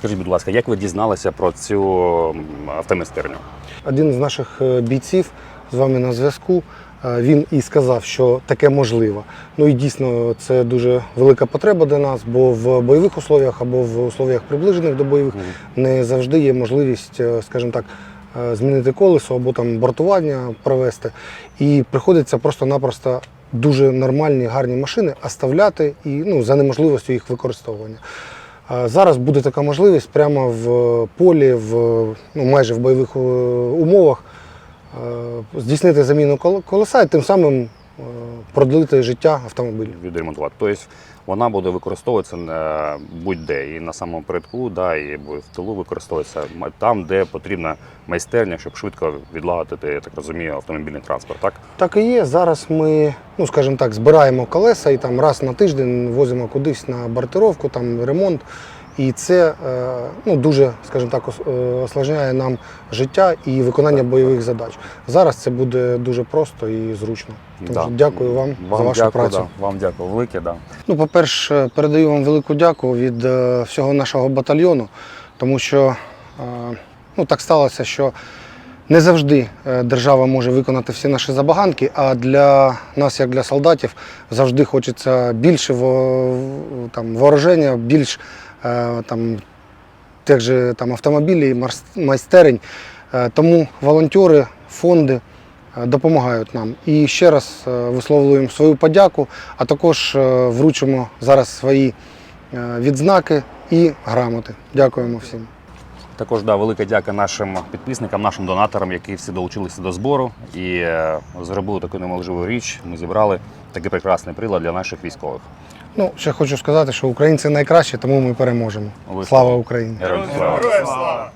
Скажіть, будь ласка, як ви дізналися про цю м, автомайстерню? Один з наших е, бійців з вами на зв'язку. е, Він і сказав, що таке можливо. Ну і дійсно це дуже велика потреба для нас, бо в бойових условіях або в условіях приближених до бойових не завжди є можливість, е, скажімо так, змінити колесо або там бортування провести. І приходиться просто-напросто дуже нормальні, гарні машини оставляти і ну, за неможливістю їх використовування. Зараз буде така можливість прямо в полі, в, ну, майже в бойових е, умовах е, здійснити заміну кол- колеса і тим самим продлити життя автомобілю. Відремонтувати. Тобто вона буде використовуватися е, будь-де і на самому передку, да, і в тилу використовується там, де потрібна майстерня, щоб швидко відлагодити, я так розумію, автомобільний транспорт. Так? Так і є. Зараз ми, ну скажімо так, збираємо колеса і там раз на тиждень возимо кудись на бортировку, там ремонт. І це е, ну, дуже, скажімо так, е, осложняє нам життя і виконання бойових задач. Зараз це буде дуже просто і зручно. Тому Да. що дякую вам, за вашу дякую, працю. Да. Вам дякую велике. Да. Ну, по-перше, передаю вам велику дяку від е, всього нашого батальйону, тому що ну, так сталося, що не завжди держава може виконати всі наші забаганки, а для нас, як для солдатів, завжди хочеться більше там, вооруження, більш там, тих же там, автомобілів, майстерень. Е, Тому волонтери, фонди е, допомагають нам. І ще раз е, висловлюємо свою подяку, а також е, вручимо зараз свої е, відзнаки і грамоти. Дякуємо всім. Також да, велика дяка нашим підписникам, нашим донаторам, які всі долучилися до збору і е, зробили таку неможливу річ. Ми зібрали такий прекрасний прилад для наших військових. Ну, ще хочу сказати, що українці найкращі, тому ми переможемо. Слава Україні! Героям слава!